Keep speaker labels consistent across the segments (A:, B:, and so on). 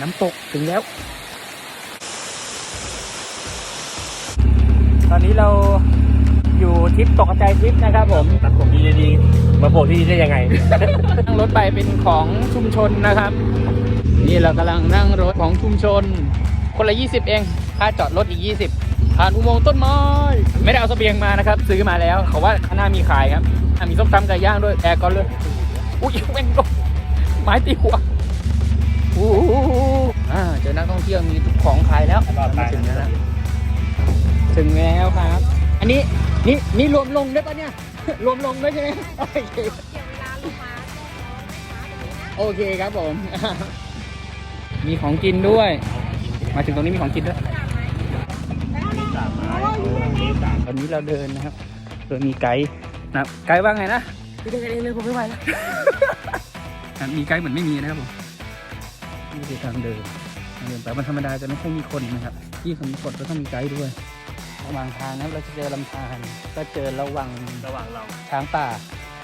A: น้ำตกถึงแล้ว ตอนนี้เราอยู่ทริปตกกระจายทริปนะครับผม
B: ตัดผมดีๆมาโผล่ที่นี่ได้ยังไง
A: นั่งรถไปเป็นของชุมชนนะครับ นี่เรากำลังนั่งรถของชุมชน คนละ 20 เองค่าจอดรถอีก 20 ผ่านอุโมงค์ต้นไม้ ไม่ได้เอาเสบียงมานะครับ ซื้อมาแล้วเขาว่าข้างหน้ามีขายครับอะมีส้มตำไก่ย่างด้วยแอร์ก่อนเลยอุ้ยแม่งโดนไม้ตีหัว อู้หูอ่าเจอนักท่องเที่ยวมีของขายแล้ว
B: รอดตาย
A: ถึงแล้วนะถึงแล้วครับ อันนี้นี่นี่รวมลงได้ปะเนี่ย รวมลงด้วยใช่ไหมโอเค
C: เกี่ยวเวลาลูกม้าต้องรอลูกม้าตรงนี้นะ
A: โอเคครับผม มีของกินด้วย มาถึงตรงนี้มีของกินด้วย
B: สามไม้นี่สาม
A: ตอนนี้เราเดินนะครับ โดยมีไกด์นะครับไกด์ว่าไงนะพี่เดินกันเองเลยผมไม่ไหวแล้วมีไกด์เหมือนไม่มีนะครับผม นี่คือทางเดินทางเดินไปมันธรรมดาจะไม่ค่อยมีคนนะครับที่สมกดก็ต้องมีไกด์ด้วย ระหว่างทางนะครับเราจะเจอลำธารก็เจอระหว่าง
B: ระหว่างเรา
A: ช้างป่า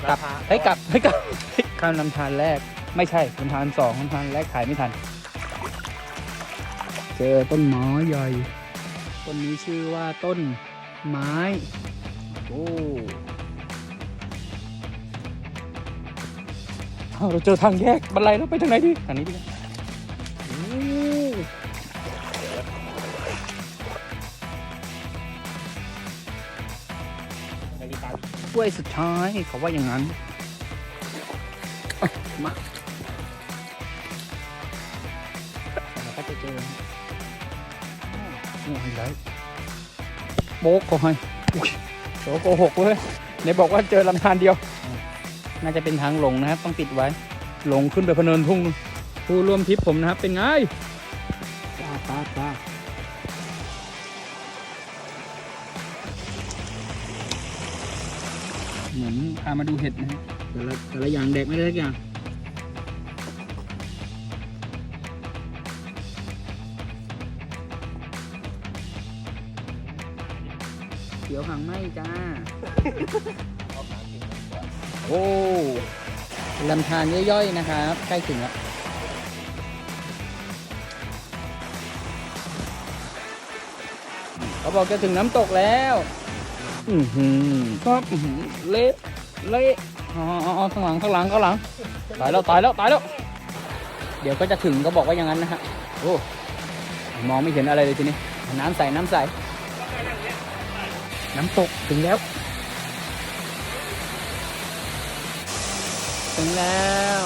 A: กลับเฮ้ยกลับเฮ้ยกลับเฮ้ยข้ามลำธารแรก ไม่ใช่ลำธารสองลำธารแรกขายไม่ทัน เจอต้นไม้ใหญ่ต้นนี้ชื่อว่าต้นไม้ โอ้อ้าวเราเจอทางแยกบันไดแล้วไปทางไหนดีทางนี้ดีกว่า
B: ไม่มีการ
A: กล้วยสุดท้ายเขาว่าอย่างนั้นอะมาเราก็จะเจอโอ้ยไรโบ๊กก็ให้อุ๊ยโสโกหกเว้ยไหนบอกว่าเจอลำธารเดียว น่าจะเป็นทางหลงนะครับ ต้องปิดไว้หลงขึ้นไปพะเนินทุ่งนู่นผู้ร่วมทริปผมนะครับ เป็นไงป้าป้าป้า เหมือนพามาดูเห็ดนะครับแต่ละแต่ละอย่างแดกไม่ได้ทุกอย่างเขียวหางไหมจ้า โอ้ลำธารย่อยๆนะครับ ใกล้ถึงแล้วเขาบอกจะถึงน้ำตกแล้ว อือหือครับอื้อหือเละเละอ๋ออ๋ออ๋อข้างหลังข้างหลังข้างหลังตายแล้วตายแล้วตายแล้ว เดี๋ยวก็จะถึงก็บอกว่าอย่างนั้นนะฮะโอ้มองไม่เห็นอะไรเลยทีนี้น้ำใสน้ำใสน้ำตกถึงแล้ว ถึงแล้ว